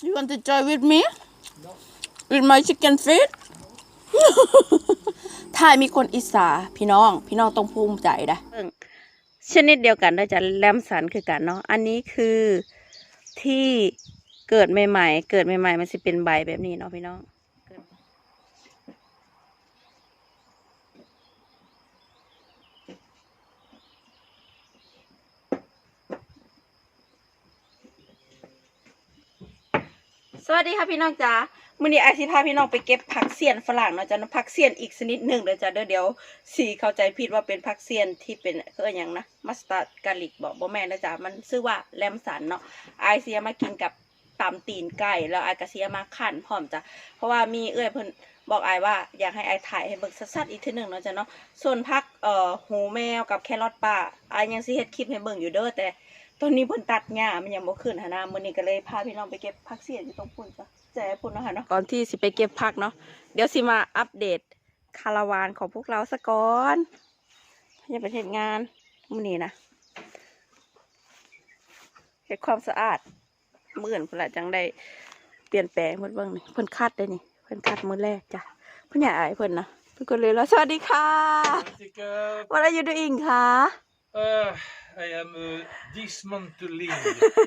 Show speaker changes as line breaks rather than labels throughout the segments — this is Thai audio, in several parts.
You want to join with me? With my chicken feet? ถ้ามีคนอิสาพี่น้อง พี่น้องต้องภูมิใจนะชนิดเดียวกันเราจะแลมสันคือกันเนาะ อันนี้คือที่เกิดใหม่ๆ เกิดใหม่ๆ มันจะเป็นใบแบบนี้เนาะพี่น้อง สวัสดีค่ะพี่น้องจ๋ามื้อนี้ไอซิพาพี่น้องไปเก็บผักเสียนฝรั่งเนาะจ้ะเนาะผักเสียนอีกชนิดหนึ่งเด้อจ้ะเด้อเดี๋ยวสีเข้าใจผิดว่าเป็นผักเสียนที่เป็นคืออนหยังนะมัสตาร์ดกาลิกบอกบ่แม่นะจ๊ะมันชื่อว่าแลมสันเนาะไอเสียมากินกับตำตีนไก่แล้วไอก็เสียมาคั่นพร้อมจ้ะเพราะว่ามีเอื้อยเพิ่นบอกไอว่าอยากให้ไอถ่ายให้เบิ่งชัดๆอีกทีหนึ่งเนาะจ้ะเนาะส่วนผักเอ่อหูแมวกับแครอทป่าไอยังสิเฮ็ดคลิปให้เบิ่งอยู่เด้อแต่ ตอนนี้เพิ่นตัดหญ้ามันยังบ่ขึ้นหนนะมื้อนี้ก็เลยพาพี่น้องไปเก็บผักเสียนอยู่ตรงพุ่นจ้ะแจ๋พุ่นเนาะค่ะเนาะก่อนที่สิไปเก็บผักเนาะเดี๋ยวสิมาอัปเดตคาราวานของพวกเราซะก่อนจะไปเฮ็ดงานมื้อนี้นะเฮ็ดความสะอาดมื้ออื่นพุ่นละจังได้เปลี่ยนแปลงเพิ่นเบิ่งนี่เพิ่นคัดได้นี่เพิ่นคัดมื้อแรกจ้ะเพิ่นอยากอายเพิ่นนะเพิ่นก็เลยว่าสวัสดีค่ะ
Jessica,
What are you doing คะ
uh, I am uh, dismantling,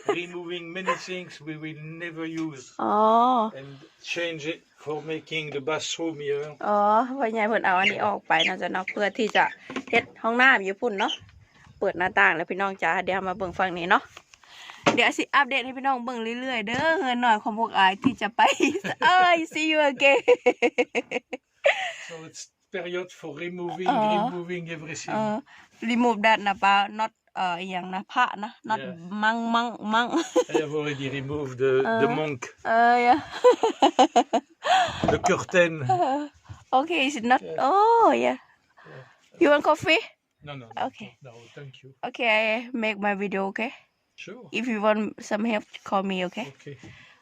removing many things we will never use
อ๋อ
and change it for making the bathroom here.
อ๋อพ่อใหญ่เพิ่นเอาอันนี้ออกไปเนาะจ้ะเนาะเพื่อที่จะเฮ็ดห้องน้ำอยู่พุ่นเนาะเปิดหน้าต่างแล้วพี่น้องจ้าเดี๋ยวมาเบิ่งฝั่งนี้เนาะเดี๋ยวสิอัปเดตให้พี่น้องเบิ่งเรื่อยๆเด้อเงินหน่อยของพวกอายที่จะไปเอ้ย see you again
So it's period for removing,
Uh,
removing everything.
เออ remove that นะป้า not เอ่ออหย่างนะพระนะ not
Yeah.
มังมังมัง
I have already removed the, the
Uh.
monk,
เออ yeah
the curtain.
okay it's not
Yeah.
oh yeah you want coffee
No, no, no,
Okay.
no, thank you.
okay I make my video okay
Sure.
if you want some help call me okay
Okay.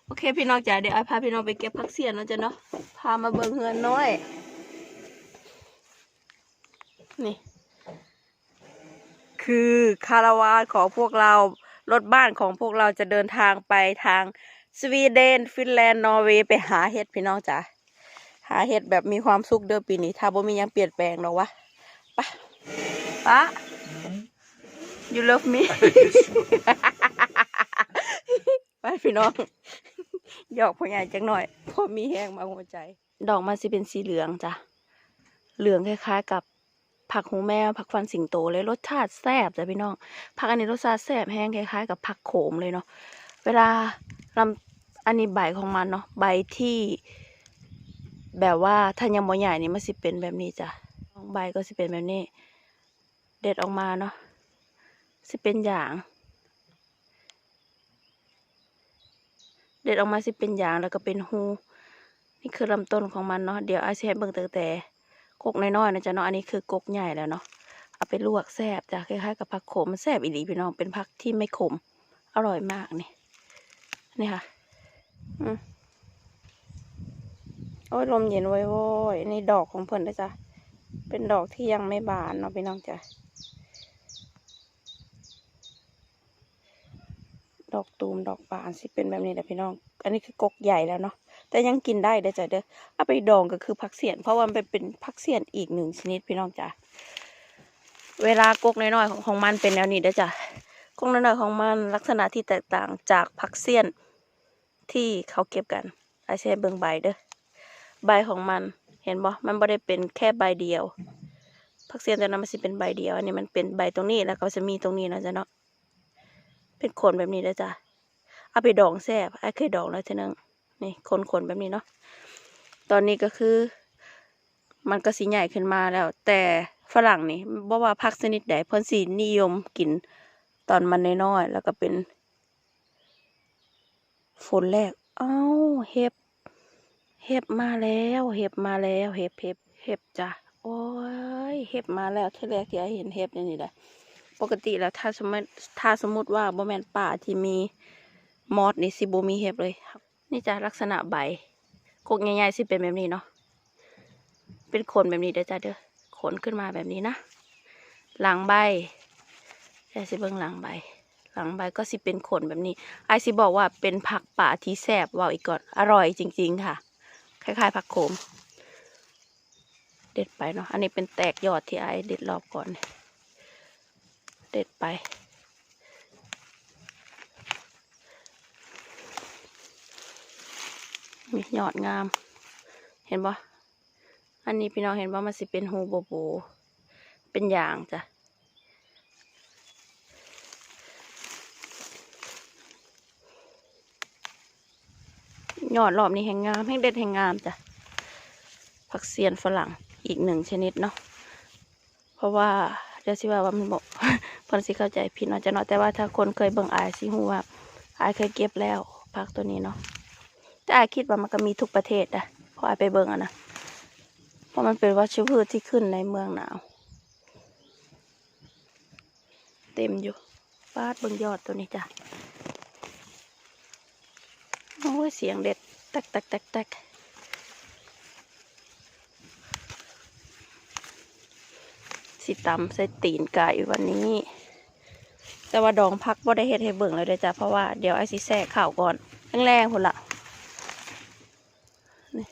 โอเคพี่น้องจ๋าเดี๋ยวไอพาพี่น้องไปเก็บผักเสียนแล้วจ้ะเนาะพามาเบิ่งเฮือนน้อย นี่ คือคาราวานของพวกเรา รถบ้านของพวกเราจะเดินทางไปทางสวีเดน ฟินแลนด์ นอร์เวย์ไปหาเห็ดพี่น้องจ๋าหาเห็ดแบบมีความสุขเด้อปีนี้ถ้าบ่มียังเปลี่ยนแปลงหรอกวะไปปะ you love me ไปพี่น้องหยอกพ่อใหญ่จังหน่อยพอมีแห้งมาหัวใจ ดอกมันสิเป็นสีเหลืองจ้ะเหลืองคล้ายๆกับ ผักหูแมวผักฟันสิงโตเลยรสชาติแซ่บจ้ะพี่น้องผักอันนี้รสชาติแซ่บแห้งคล้ายๆกับผักโขมเลยเนาะเวลาลำอันนี้ใบของมันเนาะใบที่ แบบว่าถ้ายังบ่ใหญ่นี่มันสิเป็นแบบนี้จ้ะใบก็สิเป็นแบบนี้ เด็ดออกมาเนาะสิเป็นอย่างเด็ดออกมาสิเป็นอย่างแล้วก็เป็นหูนี่คือลำต้นของมันเนาะเดี๋ยวไอาสิให้เบิ่งแต่แต่ กกน้อยๆนะจ๊ะเนาะอันนี้คือกกใหญ่แล้วเนาะเอาไปลวกแซ่บจ้ะคล้ายๆกับผักโขมแซ่บอีหลีพี่น้องเป็นผักที่ไม่ขม อร่อยมากนี่นี่ค่ะอืมโอ้ยลมเย็นไว้โว้ยนี่ดอกของเพิ่นนะจ๊ะเป็นดอกที่ยังไม่บานเนาะพี่น้องจ้ะดอกตูมดอกบานสิเป็นแบบนี้แหละพี่น้อง อันนี้คือกกใหญ่แล้วเนาะ แต่ยังกินได้เด้อจ้ะเด้อเอาไปดองก็คือผักเสียน เพราะว่ามันเป็นผักเสียนอีกหนึ่งชนิดพี่น้องจ้ะเวลากกน้อยๆของของมันเป็นแนวนี้เด้อจ้ะกกน้อยๆของมันลักษณะที่แตกต่างจากผักเสียนที่เขาเก็บกันไอาใช้เบิ่งใบเด้อใบของมันเห็นบ่มันบ่ได้เป็นแค่ใบเดียวผักเสียนตัวนั้นมันสิเป็นใบเดียว อันนี้มันเป็นใบตรงนี้แล้วก็จะมีตรงนี้นะจ๊ะเนาะเป็นขนแบบนี้เลยจ้ะเอาไปดองแซ่บไอ้เคยดองแล้วเทีนึง นี่ขนๆแบบนี้เนาะตอนนี้ก็คือ มันก็สีใหญ่ขึ้นมาแล้ว แต่ฝรั่งนี่บ่ว่าพักชนิดใดเพิ่นสีนิยมกินตอนมันน้อยๆแล้วก็เป็นฝนแรกเอ้าเห็บ เห็บมาแล้ว เห็บมาแล้ว เห็บเห็บเห็บจ้ะโอ้ยเห็บมาแล้วที่แรกที่เห็นเห็บนี่นี่แหละปกติแล้วถ้าสมมติถ้าสมมติว่าบ่แมนป่าที่มีมอสนี่สิบ่มีเห็บเลยครับ นี่จะลักษณะใบกกใหญ่ๆสิเป็นแบบนี้เนาะเป็นขนแบบนี้เด้อจ้ะเด้อขนขึ้นมาแบบนี้นะหลังใบแต่สิเบิ่งหลังใบ หลังใบก็สิเป็นขนแบบนี้ไอายสิบอกว่าเป็นผักป่าที่แซ่บว่าอีกก่อนอร่อยจริง ๆ ค่ะ คล้ายๆผักโขม เด็ดไปเนาะอันนี้เป็นแตกยอดที่ไอเด็ดรอบก่อน เด็ดไป มียอดงาม เห็นปะอันนี้พี่น้องเห็นว่ามันสิเป็นฮูโบโบเป็นอย่างจ้ะยอดรอบนี้แห่งงามแห่งเด็ดแห่งงามจ้ะผักเสียนฝรั่งอีกหนึ่งชนิดเนาะเพราะว่าเดี๋ยวสิว่าว่ามันบอกเพิ่นสิเข้าใจผิดเนาะจะเนาะแต่ว่าถ้าคนเคยเบิ่งอายสิฮู้ว่าอายเคยเก็บแล้วผักตัวนี้เนาะ แต่อาคิดว่ามันก็มีทุกประเทศนะเพราะอาไปเบิ่งอะนะเพราะมันเป็นวัชพืชที่ขึ้นในเมืองหนาว เต็มอยู่ฟาดเบิ่งยอดตัวนี้จ้ะโอ้ยเสียงเด็ดแตกแตกแตกแตกสิตำใส่ตีนไก่วันนี้ แต่ว่าดองพักบ่ได้เฮ็ดให้เบิ่งเลยเด้จ้ะเพราะว่าเดี๋ยวไอ้สิแซ่ข่าวก่อนแรงๆพุ่นละนี่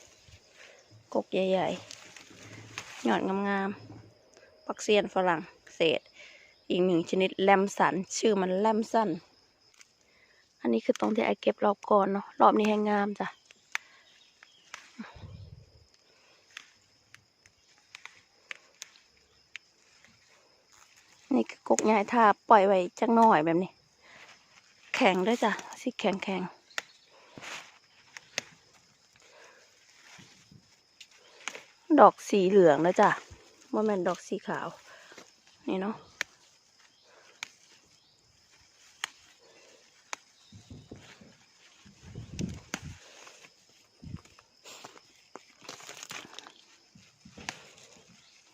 กกใหญ่ๆ หยอดงามๆ ปักเซียนฝรั่งเศส อีกหนึ่งชนิดแลมสัน ชื่อมันแลมสัน อันนี้คือตรงที่ไอเก็บรอบก่อนเนาะ รอบนี้ให้งามจ้ะนี่คือกกใหญ่ถ้าปล่อยไว้จักหน่อยแบบนี้ แข็งด้วยจ้ะสิแข็งแข็ง ดอกสีเหลืองนะจ้ะว่าแม่นดอกสีขาว นี่เนาะ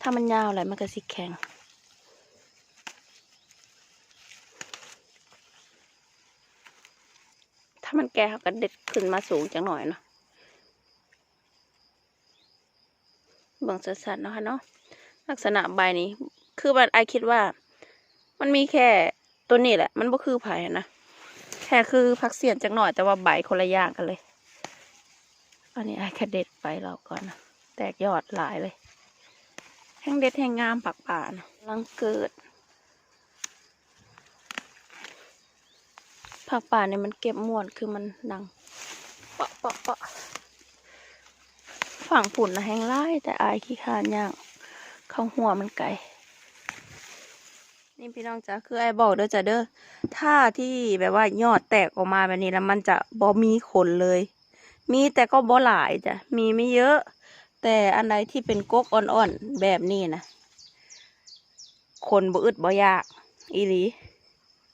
ถ้ามันยาวอะไรมันก็สิแข็ง ถ้ามันแก่เขาก็เด็ดขึ้นมาสูงจังหน่อยเนาะ เบิ่งสัดๆเนาะค่ะเนาะลักษณะใบนี้ คือมันไอคิดว่า มันมีแค่ตัวนี้แหละ มันบ่คือไผ่นะแค่คือพักเสียนจังหน่อยแต่ว่าใบคนละอย่างกันเลย อันนี้ไอแค่เด็ดไปเราก่อนนะแตกยอดหลายเลย แห้งเด็ดแห้งงามปักป่านะลังเกิดผักป่าเนี่ยมันเก็บม่วนคือมันดัง เปาะเปาะเปาะ ฝั่งปุ่นนะแห้งไล่แต่อายขี้คานย่างเข้าหัวมันไก่นี่พี่น้องจ้ะคือไอ้บอกเด้อจ้ะเด้อถ้าที่แบบว่ายอดแตกออกมาแบบนี้แล้วมันจะบ่มีขนเลย มีแต่ก็บ่หลายจ้ะมีไม่เยอะ แต่อันใดที่เป็นกกอ่อนๆแบบนี้นะคนบ่อึดบ่ยากอีหลี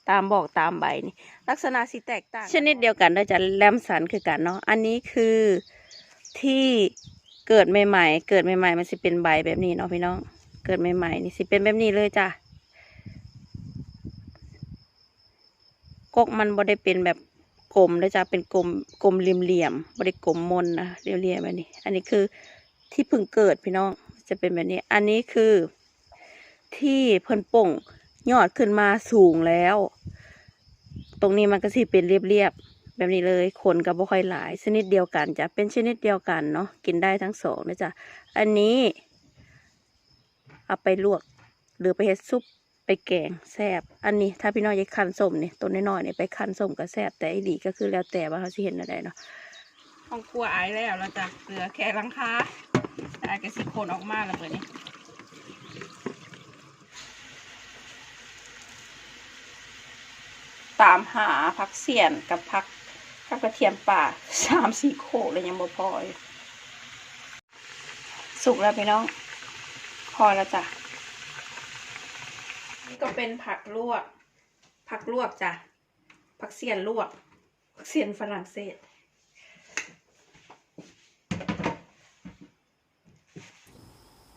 ตามบอกตามใบนี่ลักษณะสีแตกต่างชนิดเดียวกันเราจะแลมสันคือกันเนาะอันนี้คือที่ เกิดใหม่ๆ เกิดใหม่ๆ มันสิเป็นใบแบบนี้เนาะพี่น้อง เกิดใหม่ๆนี่สิเป็นแบบนี้เลยจ้ะ กกมันบ่ได้เป็นแบบกลมเลยจ้ะ เป็นกลมกลมเหลี่ยมๆบ่ได้กลมมนนะเรียวๆแบบนี้ อันนี้คือที่เพิ่งเกิดพี่น้อง จะเป็นแบบนี้ อันนี้คือที่เพิ่นป่งยอดขึ้นมาสูงแล้ว ตรงนี้มันก็สิเป็นเรียบๆ แบบนี้เลยขนกับบ่ค่อยหลาย ชนิดเดียวกันจะเป็นชนิดเดียวกันเนาะกินได้ทั้งสองนะจ๊ะอันนี้ เอาไปลวก หรือไปเฮ็ดซุปไปแกงแซบอันนี้ถ้าพี่น้องอยากคั้นส้มเนี่ยตัวน้อยๆเนี่ยไปคั้นส้มก็แซบแต่อีหลีก็คือแล้วแต่ว่าเขาสิเห็นอะไรเนาะห้องครัวอายแล้วแล้วจ้ะเหลือแค่ลังคาอายก็สิคนออกมาแล้วเปิดนี่ตามหาพักเสียนกับพัก พักกระเทียมป่าสามสี่โคกเลยยังบ่พออยู่สุกแล้วพี่น้อง พอแล้วจ้ะ นี่ก็เป็นผักลวก ผักลวกจ้ะ ผักเสียนลวก ผักเสียนฝรั่งเศส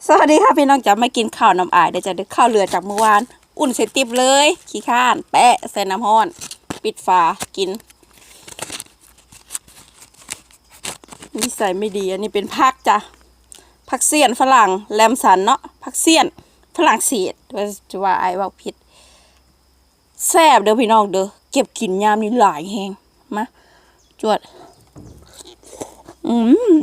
สวัสดีค่ะพี่น้องจะมากินข้าวน้ำอายเดี๋ยวจะดึกข้าวเหลือจากเมื่อวาน อุ่นเสร็จติบเลย ขี้ข้าน แปะใส่น้ำห้อน ปิดฝากิน นิสัยไม่ดีอันนี้เป็นผักจ้ะผักเสียนฝรั่งแลมสันเนาะผักเสียนฝรั่งเศสว่าจะว่าไอ้ว่าผิดแซ่บเด้อพี่น้องเด้อเก็บกินยามนี้หลายแฮงมาจวด อืม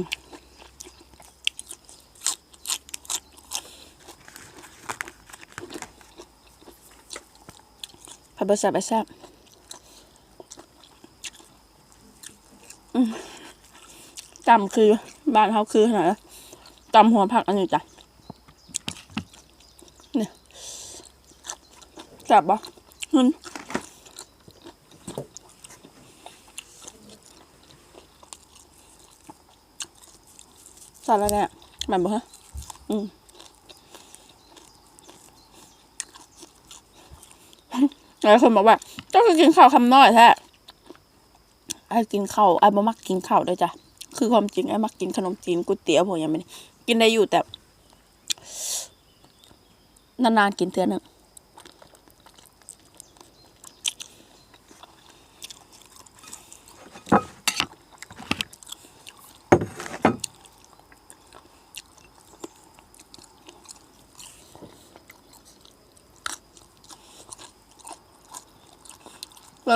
ผัดบะแซ่บไปแซ่บอืม จำคือบ้านเขาคือขนาดนั้นจำหัวผักอันนี้จ้ะเนี่แซ่บปะหึนสาระแหน่แม่นบ่ฮะอืมหลายคนบอกว่าเจ้าคือกินข้าวคำน้อยแท้ไอ้กินข้าวไอ้บ่มักกินข้าวด้วยจ้ะ คือความจริงไอ้มักกินขนมจีนก๋วยเตี๋ยวผมยังไม่ได้กินได้อยู่แต่ นานๆกินเทื่อนึง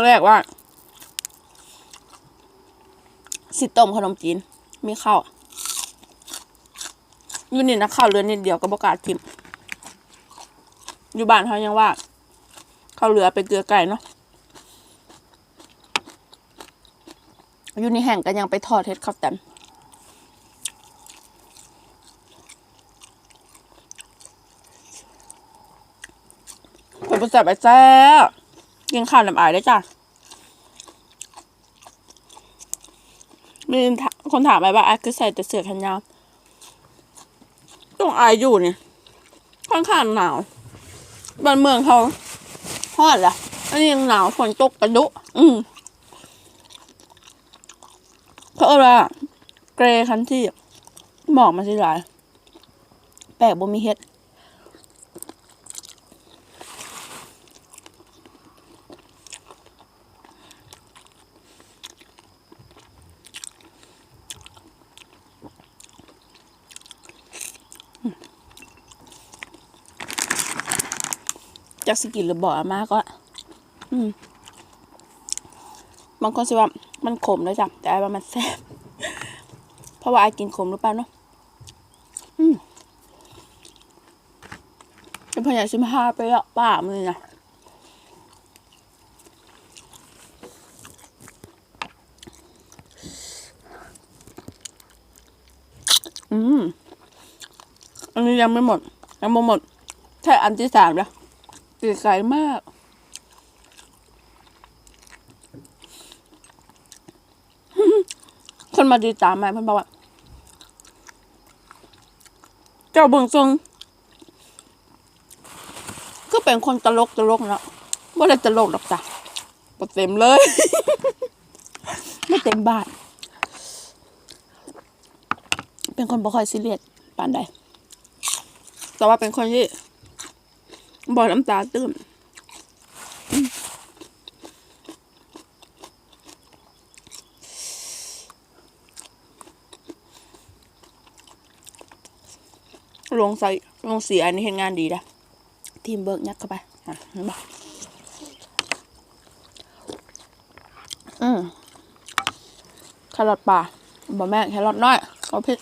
แรกว่า สิต้มขนมจีน มีข้าวอยู่นี่นะข้าวเหลือนิดเดียวก็บกล้ากินอยู่บ้านเขายังว่าข้าวเหลือไปเกลือไก่เนาะอยู่ในแห่งก็ยังไปทอดเฮ็ดข้าวแตนคนประสาไปแซ่กินข้าวน้ำอายได้จ้ะ มีคนถามไปว่าไอ้คือใส่แต่เสื้อแขนยาวต้องอายอยู่เนี่ย ค่อนข้างหนาวบ้านเมืองเขาฮอดละอันนี้ยังหนาวฝนตกกระดุ อืมเขาเอาละเกรคันที่หมอกมาสิหลาย แปลกบ่มีเฮ็ด จากสกินหรือบ่อมาก็ อืมบางคนสิว่ามันขมเลยจ้ะแต่ไอ้ว่ามันแซ่บเพราะว่าไอ้กินขมหรือเปล่าเนาะอืมเป็นพยาชิมฮาไปล้วป้ามือนะอืม อันนี้ยังไม่หมด ยังไม่หมดแค่อันที่สามแล้ว ตีไกลมาก คนมาดีตามมาเพิ่นบอกว่า เจ้าเบิ่งทรงก็เป็นคนตลกตลกเนาะว่าได้ตลกหรอกจ้ะบ่เต็มเลย ไม่เต็มบาท เป็นคนบ่ค่อยซีเรียสปานใดแต่ว่าเป็นคนที่ บ่น้ำตาตื้มอืมลงใส่ลงสีอันนี้เห็นงานดีนะทีมเบิร์กยัดเข้าไปอะเห็นปะอืมแครอทป่าบะแม่นแครอทน้อยเอาพริก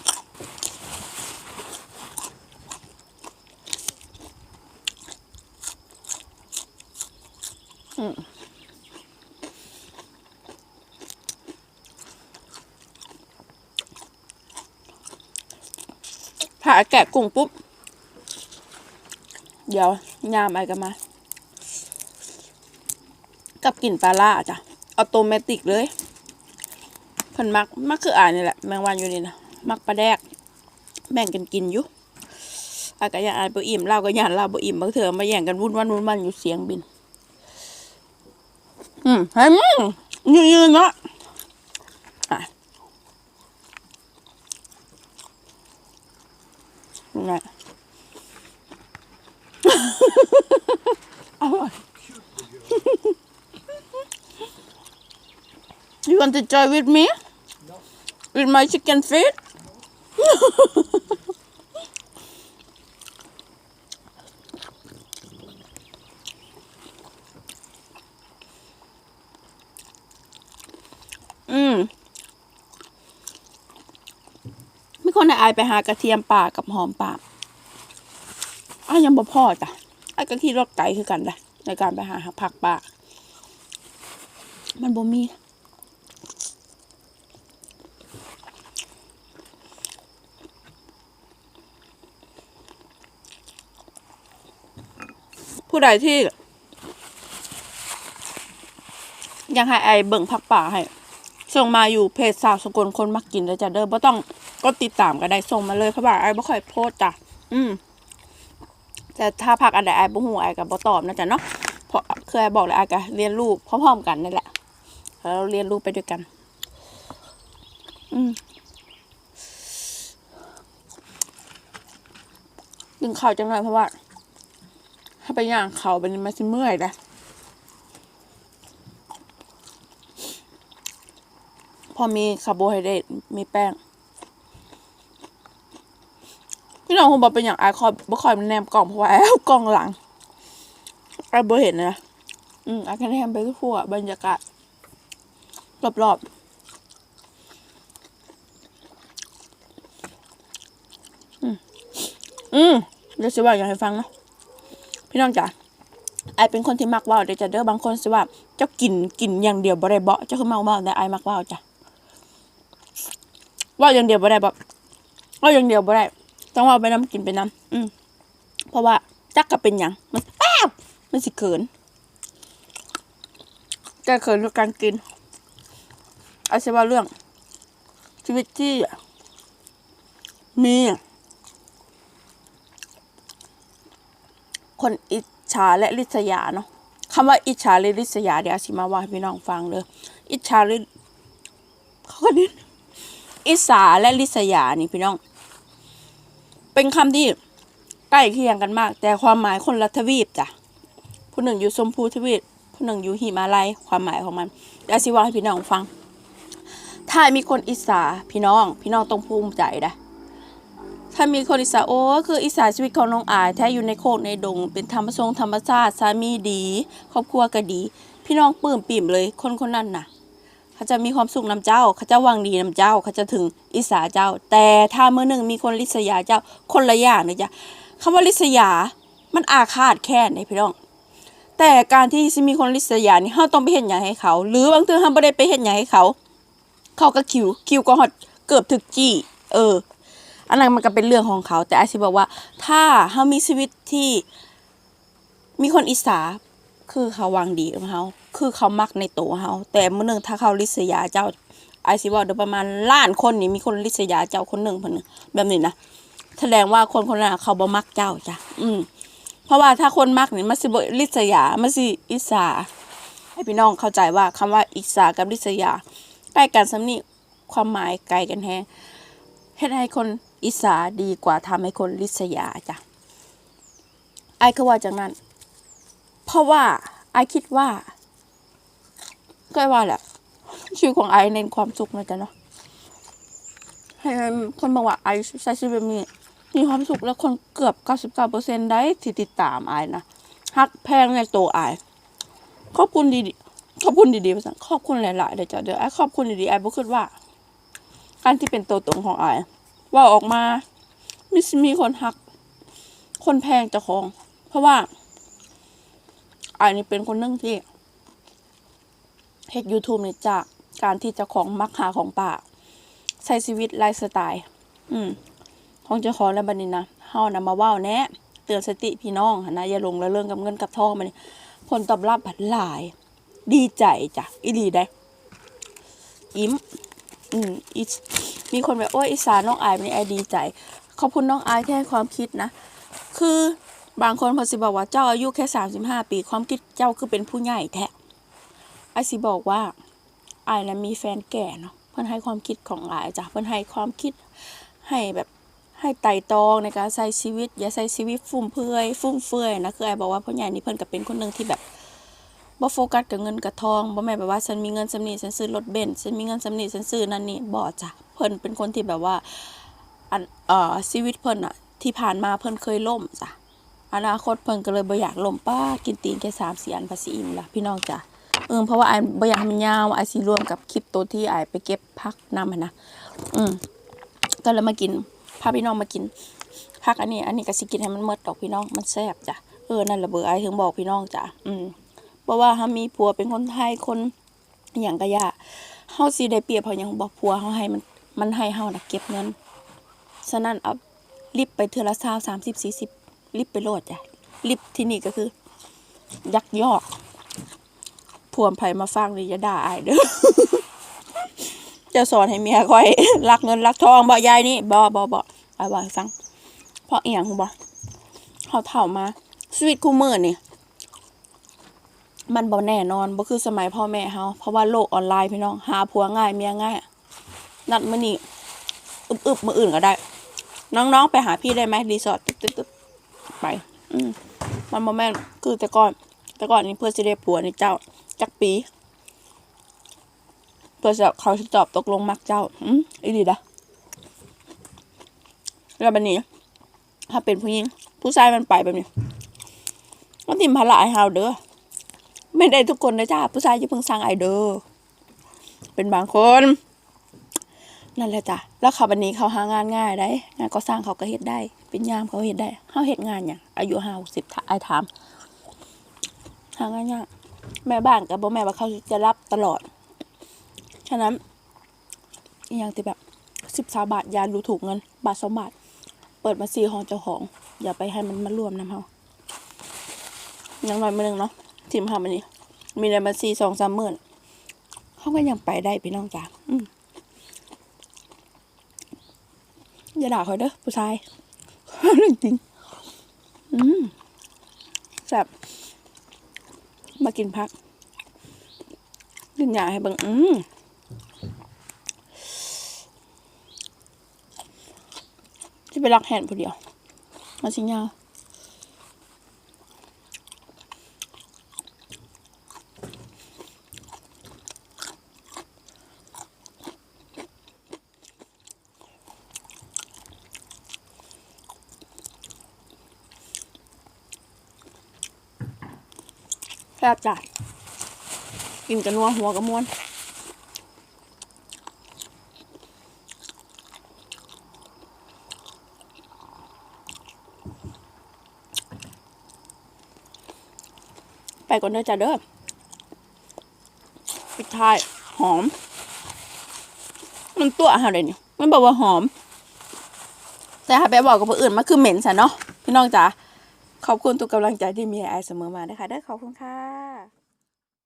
แกะกุ้งปุ๊บ เดี๋ยวยามไอกันมา กับกลิ่นปลาล่าจ้ะออโตเมติกเลยเพิ่นมักมักคืออ่านนี่แหละ แมงวันอยู่นี่นะมักปลาแดกแบ่งกันกินอยู่อากะยานอ่านบ่อิ่มเล่าก็ยานเล่าบ่อิ่มบางเถื่อมาแย่งกันวุ่นวันวุ่นวันอยู่เสียงบิน อืมเห็นมั้ยยืนๆเนาะ You want to try with me? No. With my chicken feet? Hmm. ไม่คนในอายไปหากระเทียมป่ากับหอมป่าอ้ายังบ่พอจ้ะไอ้ายก็ขี่รถไกลคือกันเลยในการไปหาผักป่ามันบ่มีผู้ใดที่ ยังให้ไอเบิ่งผักป่าให้ ส่งมาอยู่เพจสาวสกลคนมักกินเลยจ้ะเด้อบ่ต้องก็ติดตามก็ได้ส่งมาเลยเพราะว่าไอ้บ่ค่อยโพสจ้ะอืมแต่ถ้าผักอันใดไอ้บ่ฮู้ไอ้ก็บ่ตอบนะจ๊ะเนาะเพราะเคือไอ้บอกเลยไอ้ก็เรียนรู้พร้อมๆกันนั่นแหละแล้วเราเรียนรู้ไปด้วยกัน อืมกินข้าจังเลยเพราะว่า ถ้าไปย่างเข่าเป็นมันสิเมื่อยนะ อมีคาร์โบไฮเดรตมีแป้งพี่น้องคงบอกเป็นอย่างไอคอยบ่คอยมันแนมกล่องเพราะว่าแอลกล่องหลังไอบ่เห็นนะอืมไอแค่แนมไปทุกทั่วบรรยากาศรอบๆอืมอืมเดี๋ยวจะว่าอย่างให้ฟังเนาะพี่น้องจ๋าไอเป็นคนที่มักว่าวเดี๋ยวจะเด้อบางคนสิว่า เจ้ากินกินอย่างเดียวบ่ได้เบาะเจ้าคือเมาเมาแต่ไอมักว่าวจ้ะ ว่าอย่างเดียวบ่ได้แบบว่าอย่างเดียวบ่ได้ ต้องว่าไปน้ำกินไปน้ำอืมเพราะว่าจักก็เป็นหยังมันแป๊บมันสิเขินแกเขินกับการกินเอาใช่ว่าเรื่อง ชีวิตที่มีคนอิจฉาและริษยาเนาะคำว่าอิจฉาหรือริษยาเดี๋ยวอาชิมาว่าให้พี่น้องฟังเลย อิจฉารือเขาก็ดิ้น อิสาและลิษยานี่พี่น้อง เป็นคำที่ใกล้เคียงกันมาก แต่ความหมายคนละทวีปจ้ะผู้หนึ่งอยู่ชมพูทวีปผู้หนึ่งอยู่หิมาลัยความหมายของมันเดี๋ยวสิว่าให้พี่น้องฟัง ถ้ามีคนอิสาพี่น้อง พี่น้องต้องภูมิใจนะถ้ามีคนอิสาโอ้คืออิสาชีวิตของน้องอายแท้อยู่ในโคกในดง เป็นธรรมทรงธรรมชาติสามีดี ครอบครัวก็ดี พี่น้องปลื้มปิ่มเลยคนคนนั้นน่ะ เขาจะมีความสุขนำเจ้า เขาจะวังดีนำเจ้า เขาจะถึงอิสาเจ้า แต่ถ้าเมื่อหนึ่งมีคนลิษยาเจ้า คนละอย่างนะจ๊ะคำว่าลิษยา มันอาฆาตแค่ไหนพี่น้อง แต่การที่สิมีคนลิษยานี่เฮาต้องไปเห็นอย่างให้เขา หรือบางทีเฮาบ่ได้ไปเห็นอย่างให้เขา เขาก็คิวคิวก็ฮอดเกือบถึกจี้ เออ อันนั้นมันก็เป็นเรื่องของเขา แต่อาชิบอกว่า ถ้าเฮามีชีวิตที่มีคนอิสา คือเขาวางดีกับเขาคือเขามักในตัวเขาแต่เมื่อหนึ่งถ้าเขาลิษยาเจ้าไอซิว่าเดี๋ยวประมาณล้านคนนี่มีคนลิษยาเจ้าคนหนึ่งคนหนึ่งแบบนี้นะแสดงว่าคนคนนั้นเขาบ่มักเจ้าจ้ะอืมเพราะว่าถ้าคนมักนี่มันสิบลิษยามันสิอิสาให้พี่น้องเข้าใจว่าคำว่าอิสากับลิษยาใกล้กันสำนี่ความหมายไกลกันแฮงเฮ็ดให้คนอิสาดีกว่าทำให้คนลิษยาจ้ะไอ้คือว่าจังนั้น เพราะว่าไอคิดว่าก็ว่าแหละชีวิตของไอเน้นความสุขนะจ๊ะเนาะให้คนบอกว่าไอใช้ชีวิตแบบนี้มีความสุขแล้วคนเกือบเก้าสิบเก้าเปอร์เซ็นได้ที่ติดตามไอนะฮักแพงในตัวไอขอบคุณดีๆขอบคุณดีๆภาษาขอบคุณหลายๆเดี๋ยวจะเดี๋ยวไอขอบคุณดีๆไอบอกคิดว่า การที่เป็นตัวตนของไอว่าออกมามีมีคนฮัก คนแพงเจ้าของ เพราะว่า อันนี้เป็นคนหนึ่งที่เฮ็ด YouTube นี่ยจากการที่เจ้าของมักหาของป่าใช้ชีวิตไลฟ์สไตล์ อืมของเจ้าของแล้วบัดนี้นะเฮานำมาว้าวแหน่เตือนสติพี่น้องนะอย่าลงละเรื่องกับเงินกับทองมันนี่ผลตอบรับบัดหลาย ดีใจจ้ะอีหลีได้ยิ้มอืมอีมีคนแบบโอ้ยอีสานน้องอายเป็นไอดีใจ ขอบคุณน้องอายแค่ความคิดนะ คือ บางคนเขาสิบอกว่าเจ้าอายุแค่สามสิบห้าปี ความคิดเจ้าคือเป็นผู้ใหญ่แท้ไอสิบอกว่าไอายนะมีแฟนแก่เนาะเพื่อนให้ความคิดของไอายจ้ะเพื่อนให้ความคิดให้แบบให้ไต่ตองในการใช้ชีวิต อย่าใช้ชีวิตฟุ่มเฟือยฟุ่มเฟือยนะคือไอบอกว่าผู้ใหญ่นี่เพื่อนก็เป็นคนหนึ่งที่แบบบ่โฟกัสกับเงินกับทองบ่แม่แบบว่าฉันมีเงินสำนีฉันซื้อรถเบนซ์ฉันมีเงินสำนีฉันซื้อนั่นนี่บ่จ้ะเพิ่นเป็นคนที่แบบว่าอันเอ่อชีวิตเพิ่นอะที่ผ่านมาเพิ่นเคยล่มจ้ะ อนาคตเพิ่นก็เลยบ่อยากล่มป้ากินตีนแค่สามสี่อันภาษีอิ่มละพี่น้องจ้ะเออเพราะว่าไอ้บ่อยากมันยาวไอ้สิรวมกับคลิปตัวที่ไอ้ไปเก็บพักนำหั้นนะอืมก็เลยมากินพาพี่น้องมากินพักอันนี้ อันนี้ก็สิกินให้มันหมดดอกพี่น้องมันแซ่บจ้ะเออนั่นแหละเบอร์ไอ้ถึงบอกพี่น้องจ้ะอืมเพราะว่าเฮามีผัวเป็นคนไทยคนอย่างก็ยากเฮาสิได้เปรียบเพราะหยังบอกผัวเฮาให้มันมันให้เฮาน่ะเก็บเงินฉะนั้นเอารีบไปเทือละ20 30 40 รีบไปโลดจ้ะรีบที่นี่ก็คือ ยักยอกพวมไผ่มาฟังนี่อย่าด่าอายเด้อจะสอนให้เมียค่อยรักเงินรักทองบ่ยายนี่บ่บ่บ่อาบ่ฟังเพราะอียงบ่เฮาเฒ่ามาชีวิตคู่มื้อนี่มันบ่แน่นอนบ่คือสมัยพ่อแม่เฮาเพราะว่าโลกออนไลน์พี่น้องหาผัวง่ายเมียง่ายนัดมื้อนี้อึบๆมื้ออื่นก็ได้ น้องๆไปหาพี่ได้ไหมรีสอร์ทตึ๊บ ไป อืมมันบ่แม่นคือแต่ก่อน แต่ก่อนนี้เพื่อจะได้ผัวนี่เจ้า จักปี เพื่อจะเขาจะตอบตกลงมักเจ้า อืมอีดีดะแล้วบันนี้ ถ้าเป็นผู้หญิง ผู้ชายมันไปแบบนี้มันติมภาระไอเฮาเด้อไม่ได้ทุกคนนะจ้าผู้ชายจะเพิ่งสร้างไอเด้อเป็นบางคน นั่นแหละจ้ะแล้วเขาบันนี้เขาหางานง่ายได้ งานก็สร้างเขาก็เฮ็ดได้ เป็นยามเขาเฮ็ดได้เฮาเฮ็ดงานอย่างอายุห้าสิบไอถามหางานยากแม่บ้านกับบ่แม่ว่าเขาจะรับตลอด ฉะนั้นอย่างที่แบบสิบสาบาทยาดูถูกเงิน บาทสองบาท เปิดมาซีของเจ้าของ อย่าไปให้มันมารวมนำเขาย่างน้อยมือหนึ่งเนาะทีมทำอันนี้มีในบัญชีสองสามหมื่นเขาก็ยังไปได้พี่น้องจ้าอืม อย่าด่าเขาเด้อผู้ชายเรื่องจริง อืมแซ่บมากินพักกินยาให้บังอืมจะไปรักแหนผู้เดียวมาสิยา ซ่บจ้ะกินกันนัวหัวกับม้วนไปก่อนเด้อจ้ะเด้อปิดท้ายหอม มันตัวอาหารเนี่ยมันบอกว่าหอม แต่ถ้าไปบอกกับผู้อื่นมันคือเหม็นซะเนาะพี่น้องจ๋าขอบคุณทุกกำลังใจที่มีไอายเสมอมานะคะเด้อขอบคุณค่ะ